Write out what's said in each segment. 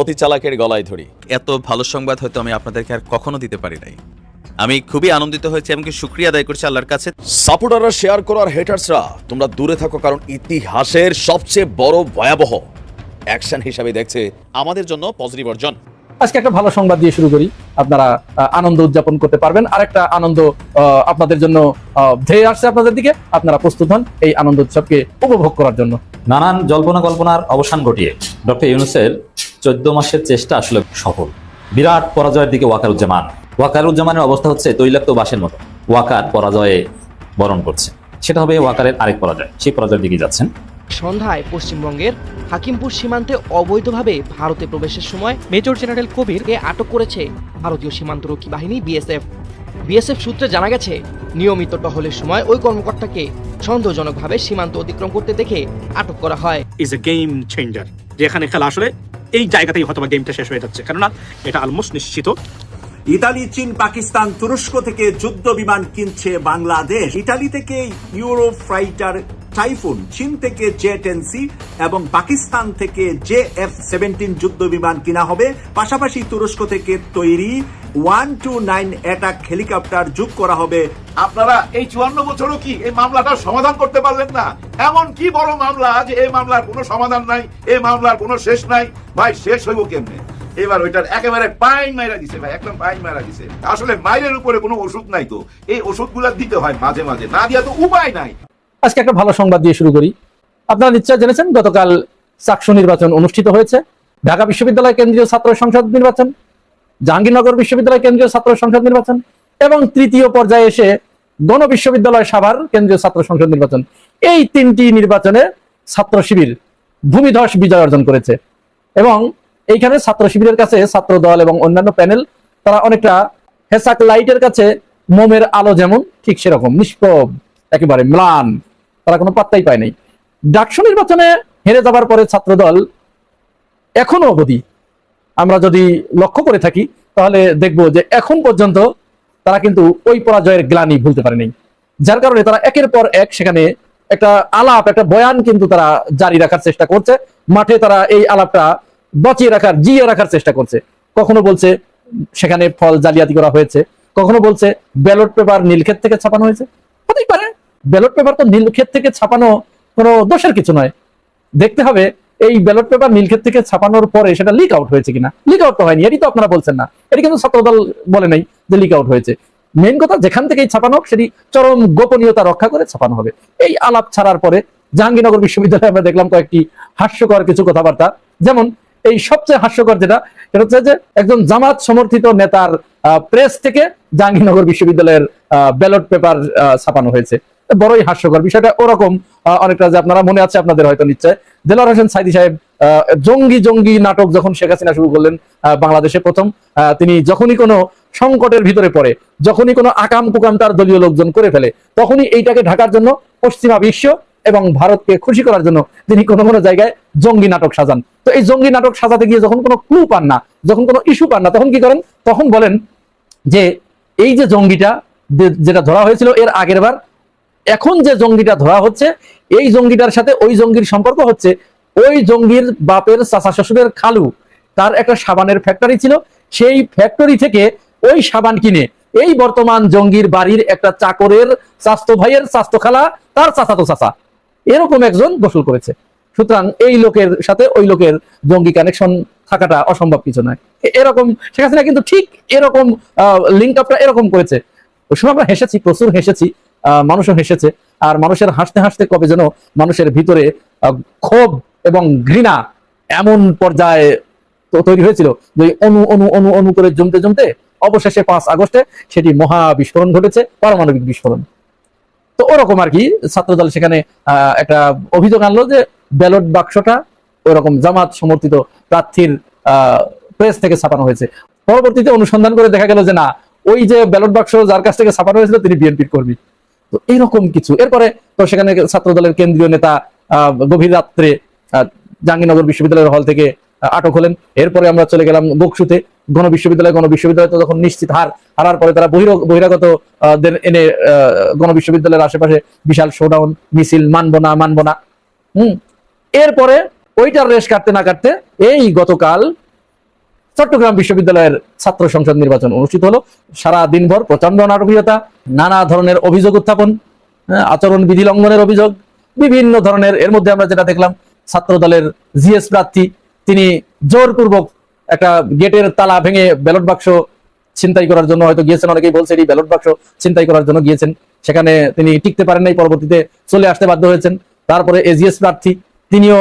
অতি চালাকের গলায় ধরি। এত ভালো সংবাদ হয়তো আমি আপনাদেরকে আর কখনো দিতে পারি নাই। আমি খুবই আনন্দিত হয়েছি এমনকি শুক্রিয়া আদায় করছি আল্লাহর কাছে। সাপোর্টাররা শেয়ার করো আর হেটার্সরা তোমরা দূরে থাকো কারণ ইতিহাসের সবচেয়ে বড় ভয়াবহ অ্যাকশন হিসাবে দেখছে আমাদের জন্য পজিটিভ অর্জন। আজকে একটা ভালো সংবাদ দিয়ে শুরু করি। আপনারা আনন্দ উদযাপন করতে পারবেন। আর একটা আনন্দ আহ, আপনাদের জন্য ধেয়ে আসছে আপনাদের দিকে। আপনারা প্রস্তুত হন এই আনন্দ উৎসবকে উপভোগ করার জন্য। নানান জল্পনা কল্পনার অবসান ঘটিয়ে। ডক্টর ইউনুসের চোদ্দ মাসের চেষ্টা আসলে সফল। বিরাট পরাজয়ের দিকে ওয়াকারুজ্জামান। ওয়াকারুজ্জামানের অবস্থা হচ্ছে তৈলাক্ত বাসের মতো। ওয়াকার পরাজয়ে বরণ করছে। সেটা হবে ওয়াকারের আরেক পরাজয়। সেই পরাজয়ের দিকে যাচ্ছেন। সন্ধ্যায় পশ্চিমবঙ্গের হাকিমপুর সীমান্তে অবৈধভাবে ভারতে প্রবেশের সময় মেজর জেনারেল কবিরকে আটক করেছে ভারতীয় সীমান্তরক্ষী বাহিনী বিএসএফ। বিএসএফ সূত্রে জানা গেছে নিয়মিত টহলের সময় ওই কর্মকর্তাকে সন্দেহজনকভাবে সীমান্ত অতিক্রম করতে দেখে আটক করা হয়। ইজ এ গেম চেঞ্জার যেখানে খেলা আসলে এই জায়গাতেই হয়তো গেমটা শেষ হয়ে যাচ্ছে। কেননা এটা অলমোস্ট নিশ্চিত। ইতালি, চীন, পাকিস্তান, তুরস্ক থেকে যুদ্ধ বিমান কিনছে বাংলাদেশ। ইতালি থেকে ইউরো ফাইটার টাইফুন, চীন থেকে জে টেন সি এবং পাকিস্তান থেকে জে এফ সেভেন্টিন যুদ্ধ বিমান কিনা হবে। পাশাপাশি তুরস্ক থেকে তৈরি one two nine attack helicopter যোগ করা হবে। আপনারা এই চুয়ান্ন বছরও কি এই মামলাটা সমাধান করতে পারলেন না? এমন কি বড় মামলা যে এই মামলার কোনো সমাধান নাই, এই মামলার কোনো শেষ নাই? ভাই, শেষ হইব কেমনে? এবার ওইটার একেবারে পাইন মাইরা দিছে ভাই, একদম পাইন মাইরা দিছে। আসলে মাইরের উপরে কোনো ওষুধ নাই তো। এই ওষুধগুলা দিতে হয় মাঝে মাঝে, না দিয়া তো উপায় নাই। আজকে একটা ভালো সংবাদ দিয়ে শুরু করি। আপনারা নিশ্চয় জেনেছেন, গতকাল চাকসু নির্বাচন অনুষ্ঠিত হয়েছে। ঢাকা বিশ্ববিদ্যালয় কেন্দ্রীয় ছাত্র সংসদ নির্বাচন, জাহাঙ্গীরনগর বিশ্ববিদ্যালয় কেন্দ্রীয় ছাত্র সংসদ নির্বাচন এবং তৃতীয় পর্যায়ে এসে গণ বিশ্ববিদ্যালয় সাভার কেন্দ্রীয় ছাত্র সংসদ নির্বাচন। এই তিনটি নির্বাচনে ছাত্র শিবির ভূমিধস বিজয় অর্জন করেছে এবং এইখানে ছাত্র শিবিরের কাছে ছাত্র দল এবং অন্যান্য প্যানেল, তারা অনেকটা হেসাক লাইটের কাছে মোমের আলো যেমন, ঠিক সেরকম, নিষ্প্রভ, একেবারে ম্লান। তারা কোনো পাত্তাই পায় নাই। ডাকসু নির্বাচনে হেরে যাবার পরে ছাত্রদল এখনও অবধি, আমরা যদি লক্ষ্য করে থাকি, তাহলে দেখব যে এখন পর্যন্ত তারা কিন্তু ওই পরাজয়ের গ্লানি ভুলতে পারেনি। যার কারণে তারা একের পর এক সেখানে একটা আলাপ, একটা বয়ান কিন্তু তারা জারি রাখার চেষ্টা করছে। মাঠে তারা এই আলাপটা বাঁচিয়ে রাখার, জিয়ে রাখার চেষ্টা করছে। কখনো বলছে সেখানে ফল জালিয়াতি করা হয়েছে, কখনো বলছে ব্যালট পেপার নীলক্ষেত থেকে ছাপানো হয়েছে। হতেই পারে। ব্যালট পেপার তো নীলক্ষেত থেকে ছাপানো কোনো দোষের কিছু নয়। দেখতে হবে, এই ব্যালট পেপার নীলক্ষেত থেকে ছাপানোর পরে সেটা লিক আউট হয়েছে কিনা? লিক আউট তো হয়নি এটি তো আপনারা বলছেন না। এটি কিন্তু ছাত্রদল বলে নাই যে লিক আউট হয়েছে। মেইন কথা, যেখান থেকেই ছাপানো হোক, সেটি চরম গোপনীয়তা রক্ষা করে ছাপানো হবে। এই আলাপ ছাড়ার পরে জাহাঙ্গীরনগর বিশ্ববিদ্যালয়ে আমরা দেখলাম কয়েকটি হাস্যকর কিছু কথাবার্তা। যেমন, এই সবচেয়ে হাস্যকর যেটা, সেটা হচ্ছে যে একজন জামাত সমর্থিত নেতার প্রেস থেকে জাহাঙ্গীরনগর বিশ্ববিদ্যালয়ের ব্যালট পেপার ছাপানো হয়েছে। বড়ই হাস্যকর। বিষয়টা ওরকম অনেকটা যে আপনারা মনে আছে আপনাদের হয়তো নিশ্চয়। দেলোয়ার হোসেন সাইদি সাহেব জঙ্গি জঙ্গি নাটক যখন শেখ হাসিনা শুরু করলেন বাংলাদেশে প্রথম তিনি যখনই কোনো সংকটের ভিতরে পড়ে, যখনই কোনো আকাম কুকাম তার দলীয় লোকজন করে ফেলে, তখনই এইটাকে ঢাকার জন্য পশ্চিমা বিশ্ব এবং ভারতকে খুশি করার জন্য তিনি কোনো কোনো জায়গায় জঙ্গি নাটক সাজান। তো এই জঙ্গি নাটক সাজাতে গিয়ে যখন কোনো ক্লু পান না, যখন কোনো ইস্যু পান না, তখন কি করেন? তখন বলেন যে, এই যে জঙ্গিটা যেটা ধরা হয়েছিল এর আগের বার এখন যে জঙ্গিটা ধরা হচ্ছে, এই জঙ্গিটার সাথে ওই জঙ্গির সম্পর্ক হচ্ছে ওই জঙ্গির বাপের চাচা শ্বশুরের খালু। তার একটা সাবানের ফ্যাক্টরি ছিল। সেই ফ্যাক্টরি থেকে ওই সাবান কিনে এই বর্তমান জঙ্গির বাড়ির একটা চাকরের স্বাস্থ্য ভাইয়ের স্বাস্থ্য খালা তার চাচাতো চাচা। এরকম একজন গোসল করেছে। সুতরাং এই লোকের সাথে ওই লোকের জঙ্গি কানেকশন থাকাটা অসম্ভব কিছু নয়। এরকম শেখ হাসিনা কিন্তু ঠিক এরকম লিঙ্ক আপটা এরকম করেছে। ওই সময় আমরা হেসেছি, প্রচুর হেসেছি। মানুষও হেসেছে। আর মানুষের হাসতে হাসতে কবে যেন মানুষের ভিতরে ক্ষোভ এবং ঘৃণা এমন পর্যায়ে তৈরি হয়েছিল যে অনু অনু অনু অনু করে জমতে জমতে অবশেষে পাঁচ আগস্টে সেটি মহা বিস্ফোরণ ঘটেছে, পারমাণবিক বিস্ফোরণ। তো ওরকম আর কি ছাত্রদল সেখানে একটা অভিযোগ আনলো যে ব্যালট বাক্সটা ওরকম জামাত সমর্থিত প্রার্থীর প্রেস থেকে ছাপানো হয়েছে। পরবর্তীতে অনুসন্ধান করে দেখা গেল যে না, ওই যে ব্যালট বাক্স যার কাছ থেকে ছাপানো হয়েছিল তিনি বিএনপির কর্মী। তো এরকম কিছু। এরপরে তো সেখানে ছাত্রদলের কেন্দ্রীয় নেতা গভীর রাত্রে জাহাঙ্গীরনগর বিশ্ববিদ্যালয়ের হল থেকে আটক হলেন। এরপরে আমরা চলে গেলাম বকসুতে। গণ বিশ্ববিদ্যালয় গণ বিশ্ববিদ্যালয় তো যখন নিশ্চিত হার হারার পরে তারা বহির- বহিরাগত এনে গণ বিশ্ববিদ্যালয়ের আশেপাশে বিশাল শোডাউন মিছিল, মানবো না মানবো না। হম। এরপরে ওইটার রেশ কাটতে না কাটতে এই গতকাল চট্টগ্রাম বিশ্ববিদ্যালয়ের ছাত্র সংসদ নির্বাচন অনুষ্ঠিত হলো। সারা দিনভর প্রচণ্ড নাটকীয়তা নানা ধরনের অভিযোগ উত্থাপন হ্যাঁ, আচরণ বিধি লঙ্ঘনের অভিযোগ বিভিন্ন ধরনের। এর মধ্যে আমরা যেটা দেখলাম ছাত্র দলের জিএস প্রার্থী তিনি জোরপূর্বক একটা গেটের তালা ভেঙে ব্যালট বাক্স ছিনতাই করার জন্য হয়তো গিয়েছেন অনেকেই বলছে এই ব্যালট বাক্স ছিনতাই করার জন্য গিয়েছেন। সেখানে তিনি টিকতে পারেন নাই পরবর্তীতে চলে আসতে বাধ্য হয়েছেন। তারপরে এজিএস প্রার্থী তিনিও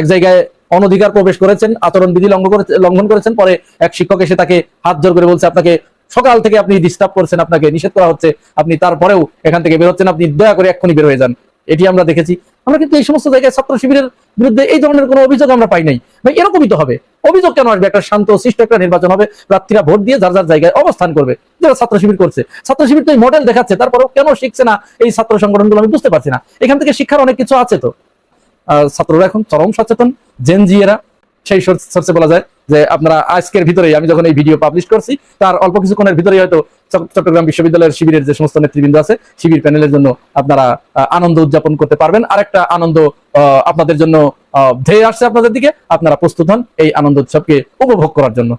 এক জায়গায় অনধিকার প্রবেশ করেছেন, আচরণ বিধি লঙ্ঘন করে- লঙ্ঘন করেছেন, পরে এক শিক্ষক এসে তাকে হাত জোর করে বলছে, আপনাকে সকাল থেকে আপনি ডিস্টার্ব করছেন, আপনাকে নিষেধ করা হচ্ছে, আপনি তারপরেও এখান থেকে বেরোচ্ছেন, আপনি দয়া করে এক্ষুনি বের হয়ে যান। এটি আমরা দেখেছি। আমরা কিন্তু এই সমস্ত জায়গায় ছাত্র শিবিরের বিরুদ্ধে এই ধরনের কোনো অভিযোগ আমরা পাই নাই। ভাই, এরকমই তো হবে। অভিযোগ কেন আসবে? একটা শান্ত শিষ্ট একটা নির্বাচন হবে, প্রার্থীরা ভোট দিয়ে যার যার জায়গায় অবস্থান করবে যারা ছাত্র শিবির করছে। ছাত্র শিবির তো এই মডেল দেখাচ্ছে, তারপরেও কেন শিখছে না এই ছাত্র সংগঠনগুলো আমি বুঝতে পারছি না। এখান থেকে শিক্ষার অনেক কিছু আছে তো। ছাত্ররা এখন চরম সচেতন জেনজিয়েরা সেই সোর্সে বলা যায় যে আপনারা আজকের ভিতরেই, আমি যখন এই ভিডিও পাবলিশ করছি, তার অল্প কিছুক্ষণের ভিতরেই হয়তো চট- চট্টগ্রাম বিশ্ববিদ্যালয়ের শিবিরের যে সমস্ত নেতৃবৃন্দ আছে, শিবির প্যানেলের জন্য আপনারা আনন্দ উদযাপন করতে পারবেন। আরেকটা আনন্দ আপনাদের জন্য ধেয়ে আসছে আপনাদের দিকে, আপনারা প্রস্তুত হন এই আনন্দ উৎসবকে উপভোগ করার জন্য।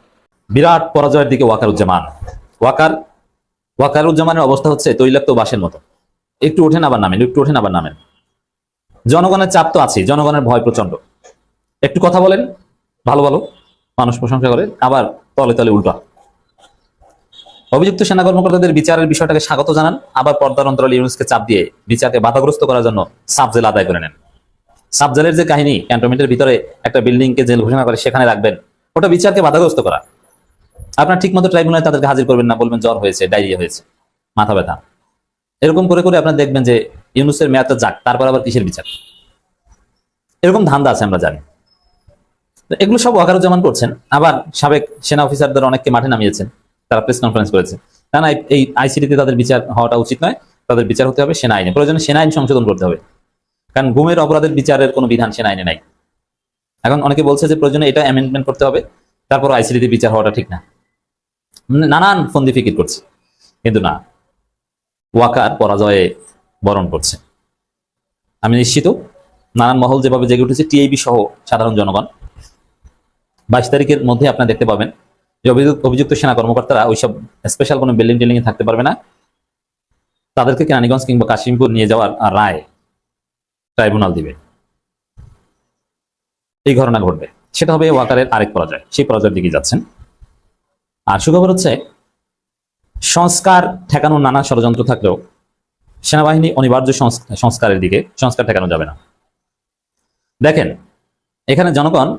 বিরাট পরাজয়ের দিকে ওয়াকারুজ্জামান। ওয়াকার, ওয়াকারুজ্জামানের অবস্থা হচ্ছে তৈলাক্ত বাসের মতো। একটু ওঠেন আবার নামেন, একটু ওঠেন আবার নামেন। জনগণের চাপ তো আছে জনগণের ভয় প্রচণ্ড একটু কথা বলেন, ভালো ভালো, মানুষ প্রশংসা করে, আবার তলে তলে উল্টা। অভিযুক্ত সেনা কর্মকর্তাদের বিচারের বিষয়টাকে স্বাগত জানান, আবার পর্দার অন্তরাল ইউনুসকে চাপ দিয়ে বিচারকে বাধাগ্রস্ত করার জন্য সাবজেল আদায় করে নেন। সাবজেলের যে কাহিনী, ক্যান্টনমেন্টের ভিতরে একটা বিল্ডিং কে জেল ঘোষণা করে, সেখানে রাখবেন, ওটা বিচারকে বাধাগ্রস্ত করা। আপনার ঠিক মতো ট্রাইব্যুনালে তাদেরকে হাজির করবেন না, বলবেন জ্বর হয়েছে, ডায়রিয়া হয়েছে, মাথা ব্যথা। এরকম করে করে আপনার দেখবেন যে ইউনুসের মেয়াদটা যাক, তারপর আবার কিসের বিচার? এরকম ধান্দা আছে আমরা জানি। এগুলো সব ওয়াকারুজ্জামান করছেন, আবার সাবেক সেনা অফিসারদের অনেককে মাঠে নামিয়েছেন, তারা প্রেস কনফারেন্স করেছে। না না, এই- আইসিডিতে তাদের বিচার হওয়াটা উচিত নয়, তাদের বিচার হতে হবে সেনা আইনে, প্রয়োজনে সেনা আইন সংশোধন করতে হবে। কারণ গুমের অপরাধের বিচারের কোনো বিধান সেনা আইনে নাই। এখন অনেকে বলছে যে প্রয়োজনে এটা অ্যামেন্ডমেন্ট করতে হবে, তারপর আইসিডিতে বিচার হওয়াটা ঠিক না। মানে নানান ফন্দি ফিকির করছে। কিন্তু না, ওয়াকার পরাজয়ে বরণ করছে। আমি নিশ্চিত নানান মহল যেভাবে জেগে উঠেছে, টিআইবি সহ সাধারণ জনগণ। বাইশ তারিখের মধ্যে আপনারা দেখতে পাবেন যে অভিযুক্ত সেনা কর্মকর্তারা ওইসব স্পেশাল কোনো বিল্ডিং টিল্ডিং এ থাকতে পারবে না। তাদেরকে কেরানীগঞ্জ কিংবা কাশিমপুর নিয়ে যাওয়ার রায় ট্রাইব্যুনাল দিবে। এই ঘটনা ঘটবে। সেটা হবে ওয়াকারের আরেক পরাজয়। সেই পরাজয়ের দিকে যাচ্ছেন। আর সুখবর হচ্ছে, সংস্কার ঠেকানোর নানা ষড়যন্ত্র থাকলেও সেনাবাহিনী অনিবার্য সংস্কারের দিকে, সংস্কার ঠেকানো যাবে না। দেখেন, এখানে জনগণ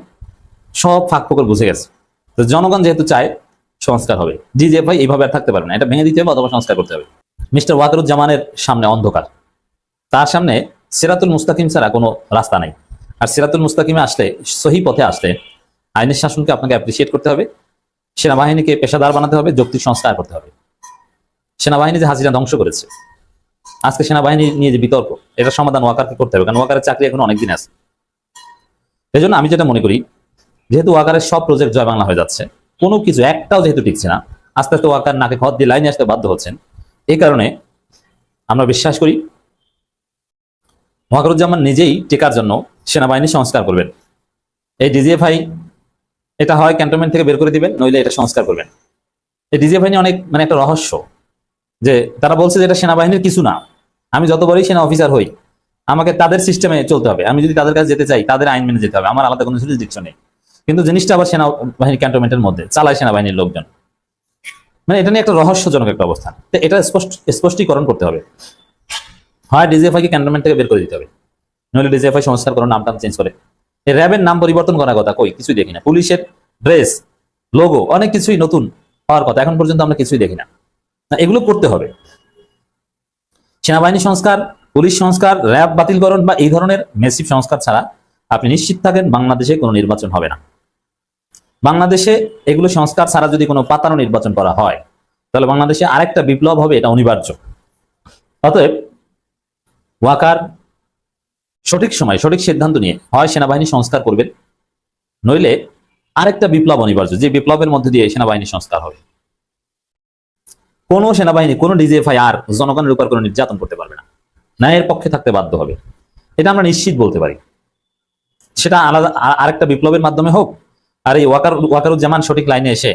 সব ফাঁক ফোকর বুঝে গেছে। তো জনগণ যেহেতু চায়, সংস্কার হবে। জি যে ভাই এইভাবে আর থাকতে পারবে না। এটা ভেঙে দিতে হবে অথবা সংস্কার করতে হবে। মিস্টার ওয়াকারুজ্জামানের সামনে অন্ধকার। তার সামনে সিরাতুল মুস্তাকিম ছাড়া কোনো রাস্তা নাই। আর সিরাতুল মুস্তাকিমে আসলে, সহি পথে আসলে আইনের শাসনকে আপনাকে অ্যাপ্রিসিয়েট করতে হবে, সেনাবাহিনীকে পেশাদার বানাতে হবে, যৌক্তিক সংস্কার করতে হবে। সেনাবাহিনী যে হাজিরা ধ্বংস করেছে আজকে সেনাবাহিনী নিয়ে যে বিতর্ক, এটা সমাধান ওয়াকারকে করতে হবে, কারণ ওয়াকারের চাকরি এখন অনেকদিন আছে। এই জন্য আমি যেটা মনে করি, যেহেতু ওয়াকারের সব প্রজেক্ট জয় বাংলা হয়ে যাচ্ছে, কোনো কিছু, একটাও যেহেতু টিকছে না, আস্তে আস্তে ওয়াকার নাকে খত দিয়ে লাইনে আসতে বাধ্য হচ্ছেন। এই কারণে আমরা বিশ্বাস করি, ওয়াকারুজ্জামান নিজেই টেকার জন্য সেনাবাহিনী সংস্কার করবেন। এই ডিজিএফআই, এটা হয় ক্যান্টনমেন্ট থেকে বের করে দিবেন, নইলে এটা সংস্কার করবেন। এই ডিজিএফআই নিয়ে অনেক মানে একটা রহস্য, যে তারা বলছে যে এটা সেনাবাহিনীর কিছু না। আমি যতবারই সেনা অফিসার হই আমাকে তাদের সিস্টেমে চলতে হবে। আমি যদি তাদের কাছে যেতে চাই তাদের আইন মেনে যেতে হবে। আমার আলাদা কোনো জুরিসডিকশন নেই। কিন্তু জিনিসটা আবার সেনাবাহিনী ক্যান্টনমেন্টের মধ্যে চালায় সেনাবাহিনীর লোকজন। মানে এটা নিয়ে একটা রহস্যজনক একটা অবস্থান। তো এটা স্পষ্ট স্পষ্টীকরণ করতে হবে। হয় ডিজিএফআই কে ক্যান্টনমেন্ট থেকে বের করে দিতে হবে। নইলে ডিজিএফআই সংস্কার করার নামটা চেঞ্জ করে। র্যাবের নাম পরিবর্তন করার কথা কই? কিছুই দেখি না। পুলিশের ড্রেস লোগো অনেক কিছুই নতুন হওয়ার কথা। এখন পর্যন্ত আমরা কিছুই দেখি না, এগুলো করতে হবে। সেনাবাহিনী সংস্কার, পুলিশ সংস্কার, র্যাব বাতিলকরণ বা এই ধরনের মেসিভ সংস্কার ছাড়া আপনি নিশ্চিত থাকেন বাংলাদেশে কোনো নির্বাচন হবে না। বাংলাদেশে এগুলো সংস্কার ছাড়া যদি কোনো পাতানো নির্বাচন করা হয়, তাহলে বাংলাদেশে আরেকটা বিপ্লব হবে, এটা অনিবার্য। অতএব ওয়াকার সঠিক সময়, সঠিক সিদ্ধান্ত নিয়ে হয় সেনাবাহিনী সংস্কার করবেন, নইলে আরেকটা বিপ্লব অনিবার্য, যে বিপ্লবের মধ্যে দিয়ে সেনাবাহিনী সংস্কার হবে। কোনো সেনাবাহিনী, কোনো ডিজিএফআই আর জনগণের উপর কোনো নির্যাতন করতে পারবে না। ন্যায়ের পক্ষে থাকতে বাধ্য হবে। এটা আমরা নিশ্চিত বলতে পারি। সেটা আলাদা আরেকটা বিপ্লবের মাধ্যমে হোক, আর এই ওয়াকার, ওয়াকারুজ্জামান সঠিক লাইনে এসে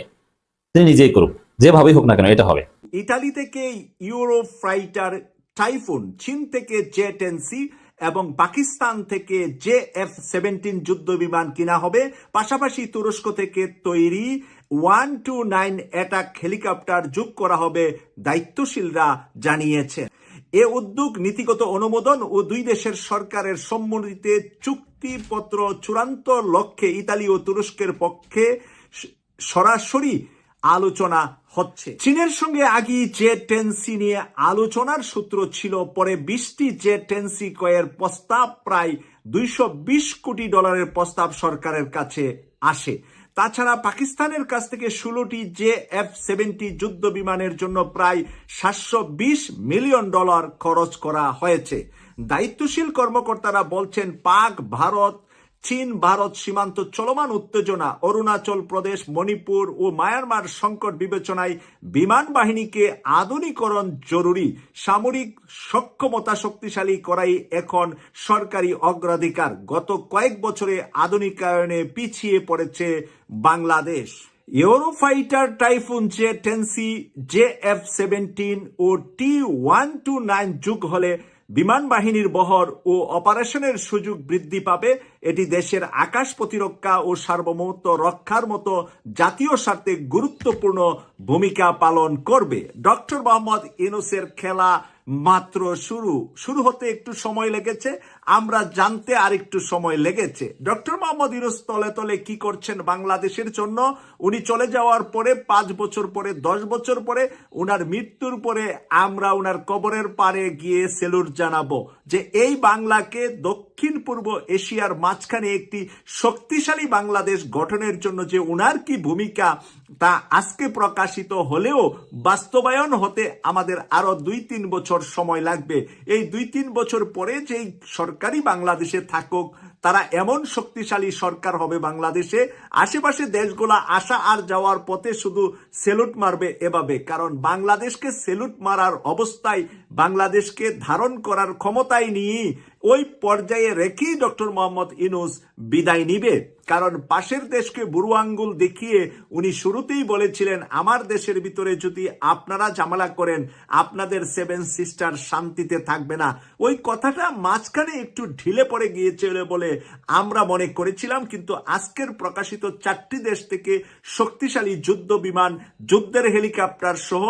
তিনি নিজেই করুক, যেভাবেই হোক না কেন এটা হবে। ইতালি থেকে ইউরো ফাইটার, টাইফুন, চীন থেকে জে টেন সি এবং পাকিস্তান থেকে জে এফ সেভেন্টিন যুদ্ধ বিমান কিনা হবে, পাশাপাশি তুরস্ক থেকে তৈরি one two nine attack helicopter যোগ করা হবে দায়িত্বশীলরা জানিয়েছে। এ উদ্যোগ নীতিগত অনুমোদন ও দুই দেশের সরকারের সম্মতিতে চুক্তিপত্র চূড়ান্ত লক্ষ্যে ইতালি ও তুরস্কের পক্ষে সরাসরি আলোচনা হচ্ছে। চীনের সঙ্গে আগে জে টেন্সি নিয়ে আলোচনার সূত্র ছিল, পরে বিশটি জে টেন্সি ক্রয়ের প্রস্তাব প্রায় দুইশো বিশ কোটি ডলারের প্রস্তাব সরকারের কাছে আসে। তাছাড়া পাকিস্তানের কাছ থেকে ষোলোটি জে এফ সেভেন্টি যুদ্ধ বিমানের জন্য প্রায় সাতশো বিশ মিলিয়ন ডলার খরচ করা হয়েছে। দায়িত্বশীল কর্মকর্তারা বলছেন, পাক, ভারত চীন, ভারত সীমান্ত চলমান উত্তেজনা, অরুণাচল প্রদেশ, মণিপুর ও মায়ানমার সংকট বিবেচনায় বিমান বাহিনীকে আধুনিকরণ জরুরি, সামরিক সক্ষমতা শক্তিশালী করাই এখন সরকারি অগ্রাধিকার। গত কয়েক বছরে আধুনিকায়নে পিছিয়ে পড়েছে Bangladesh. Eurofighter Typhoon J ten C J F seventeen ও টি ওয়ান টু নাইন যুগ হলে বিমান বাহিনীর বহর ও অপারেশনের সুযোগ বৃদ্ধি পাবে এটি দেশের আকাশ প্রতিরক্ষা ও সার্বভৌমত্ব রক্ষার মতো জাতীয় স্বার্থে গুরুত্বপূর্ণ ভূমিকা পালন করবে। ডক্টর মোহাম্মদ ইনুসের খেলা মাত্র শুরু। শুরু হতে একটু সময় লেগেছে, আমরা জানতে আর একটু সময় লেগেছে। ডক্টর মোহাম্মদ ইউনুস তলে তলে কি করছেন বাংলাদেশের জন্য? উনি চলে যাওয়ার পরে, পাঁচ বছর পরে, দশ বছর পরে, উনার মৃত্যুর পরে আমরা উনার কবরের পারে গিয়ে সেলুট জানাব। যে এই বাংলাকে দক্ষিণ পূর্ব এশিয়ার মাঝখানে একটি শক্তিশালী বাংলাদেশ গঠনের জন্য যে উনার কি ভূমিকা তা আজকে প্রকাশিত হলেও বাস্তবায়ন হতে আমাদের আরও দুই তিন বছর সময় লাগবে। এই দুই তিন বছর পরে যেই সরকারি বাংলাদেশে থাকুক তারা এমন শক্তিশালী সরকার হবে বাংলাদেশে, আশেপাশে দেশগুলা আসা আর যাওয়ার পথে শুধু সেলুট মারবে এভাবে, কারণ বাংলাদেশকে সেলুট মারার অবস্থায় বাংলাদেশকে ধারণ করার ক্ষমতায় নিয়ে ওই পর্যায়ে রেখেই ডক্টর মোহাম্মদ ইনুস বিদায় নিবে। কারণ পাশের দেশকে বুড়ো আঙ্গুল দেখিয়ে উনি শুরুতেই বলেছিলেন, আমার দেশের ভিতরে যদি আপনারা ঝামেলা করেন, আপনাদের সেভেন সিস্টার শান্তিতে থাকবে না। ওই কথাটা মাঝখানে একটু ঢিলে পড়ে গিয়েছিল বলে আমরা মনে করেছিলাম, কিন্তু আজকের প্রকাশিত চারটি দেশ থেকে শক্তিশালী যুদ্ধ বিমান যুদ্ধের হেলিকপ্টার সহ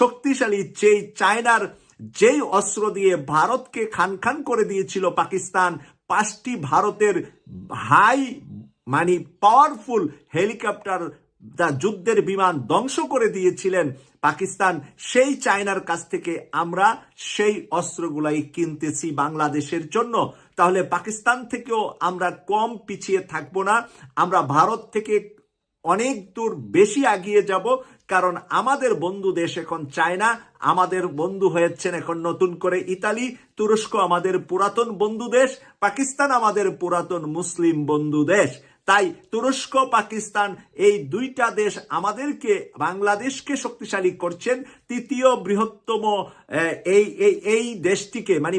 শক্তিশালী যেই চায়নার যেই অস্ত্র দিয়ে ভারতকে খান খান করে দিয়েছিল পাকিস্তান, পাঁচটি ভারতের হাই মানে পাওয়ারফুল হেলিকপ্টার যা যুদ্ধের বিমান ধ্বংস করে দিয়েছিলেন পাকিস্তান। সেই চায়নার কাছ থেকে আমরা সেই অস্ত্রগুলাই কিনতেছি বাংলাদেশের জন্য। তাহলে পাকিস্তান থেকেও আমরা কম পিছিয়ে থাকব না। আমরা ভারত থেকে অনেক দূর বেশি আগিয়ে যাব। কারণ আমাদের বন্ধু দেশ এখন চায়না, আমাদের বন্ধু হয়েছেন এখন নতুন করে ইতালি, তুরস্ক আমাদের পুরাতন বন্ধু দেশ, পাকিস্তান আমাদের পুরাতন মুসলিম বন্ধু দেশ। তাই তুরস্ক, পাকিস্তান এই দুইটা দেশ আমাদেরকে, বাংলাদেশকে শক্তিশালী করছেন। তৃতীয় বৃহত্তম এই এই এই দেশটিকে মানে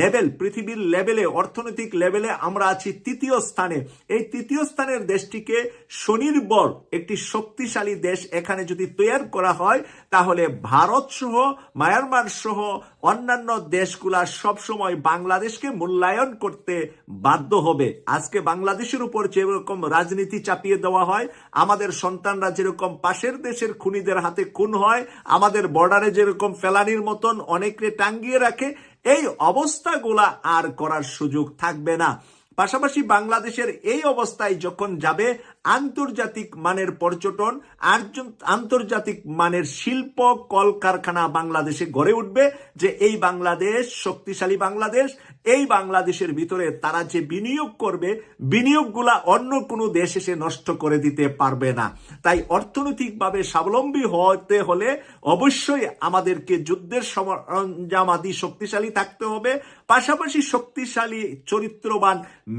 লেভেল, পৃথিবীর লেভেলে, অর্থনৈতিক লেভেলে আমরা আছি তৃতীয় স্থানে। এই তৃতীয় স্থানের দেশটিকে স্বনির্ভর একটি শক্তিশালী দেশ এখানে যদি তৈরি করা হয়, তাহলে ভারত সহ, মায়ানমার সহ অন্যান্য দেশগুলা সবসময় বাংলাদেশকে মূল্যায়ন করতে বাধ্য হবে। আজকে বাংলাদেশের উপর যেরকম রাজনীতি চাপিয়ে দেওয়া হয়, আমাদের সন্তানরা যেরকম পাশের দেশের খুনিদের হাতে খুন হয়, আমাদের বর্ডারে যেরকম ফেলানির মতন অনেকে টাঙ্গিয়ে রাখে, এই অবস্থাগুলা আর করার সুযোগ থাকবে না। পাশাপাশি বাংলাদেশের এই অবস্থায় যখন যাবে আন্তর্জাতিক মানের পর্যটন আন্তর্জাতিক মানের শিল্প কলকারখানা বাংলাদেশে গড়ে উঠবে যে এই বাংলাদেশ, শক্তিশালী বাংলাদেশ, এই বাংলাদেশের ভিতরে তারা যে বিনিয়োগ করবে, বিনিয়োগগুলা অন্য কোনো দেশ এসে নষ্ট করে দিতে পারবে না। তাই অর্থনৈতিকভাবে স্বাবলম্বী হতে হলে অবশ্যই আমাদেরকে যুদ্ধের সরঞ্জামাদি শক্তিশালী থাকতে হবে। পাশাপাশি শক্তিশালী, চরিত্রবান,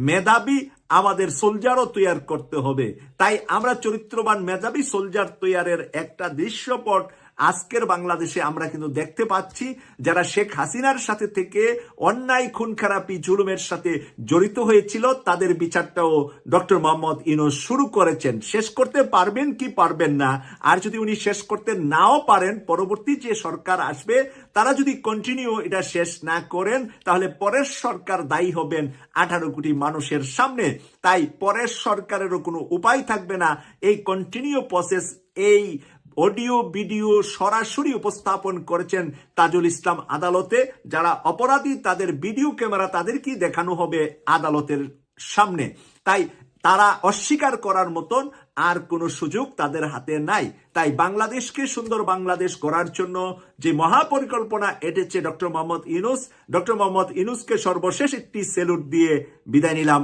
মেধাবী আমাদের সোলজারও তৈয়ার করতে হবে। তাই আমরা চরিত্রবান মেধাবী সোলজার তৈয়ারের একটা দৃশ্যপট আজকের বাংলাদেশে আমরা কিন্তু দেখতে পাচ্ছি যারা শেখ হাসিনার সাথে থেকে অন্যায় খুন খারাপি জুলুমের সাথে জড়িত হয়েছিল, তাদের বিচারটাও ডক্টর মোহাম্মদ ইনোস শুরু করেছেন। শেষ করতে পারবেন কি পারবেন না? আর যদি উনি শেষ করতে নাও পারেন, পরবর্তী যে সরকার আসবে, তারা যদি কন্টিনিউ এটা শেষ না করেন, তাহলে পরের সরকার দায়ী হবেন আঠারো কোটি মানুষের সামনে। তাই পরের সরকারেরও কোনো উপায় থাকবে না। এই কন্টিনিউ প্রসেস এই অডিও, ভিডিও সরাসরি উপস্থাপন করেছেন তাজুল ইসলাম আদালতে। যারা অপরাধী, তাদের ভিডিও ক্যামেরা তাদেরকেই দেখানো হবে আদালতের সামনে। তাই তারা অস্বীকার করার মতন আর কোনো সুযোগ তাদের হাতে নাই। তাই বাংলাদেশকে সুন্দর বাংলাদেশ করার জন্য যে মহাপরিকল্পনা এটেছে ডক্টর মোহাম্মদ ইনুস ডক্টর মোহাম্মদ ইনুসকে সর্বশেষ একটি সেলুট দিয়ে বিদায় নিলাম।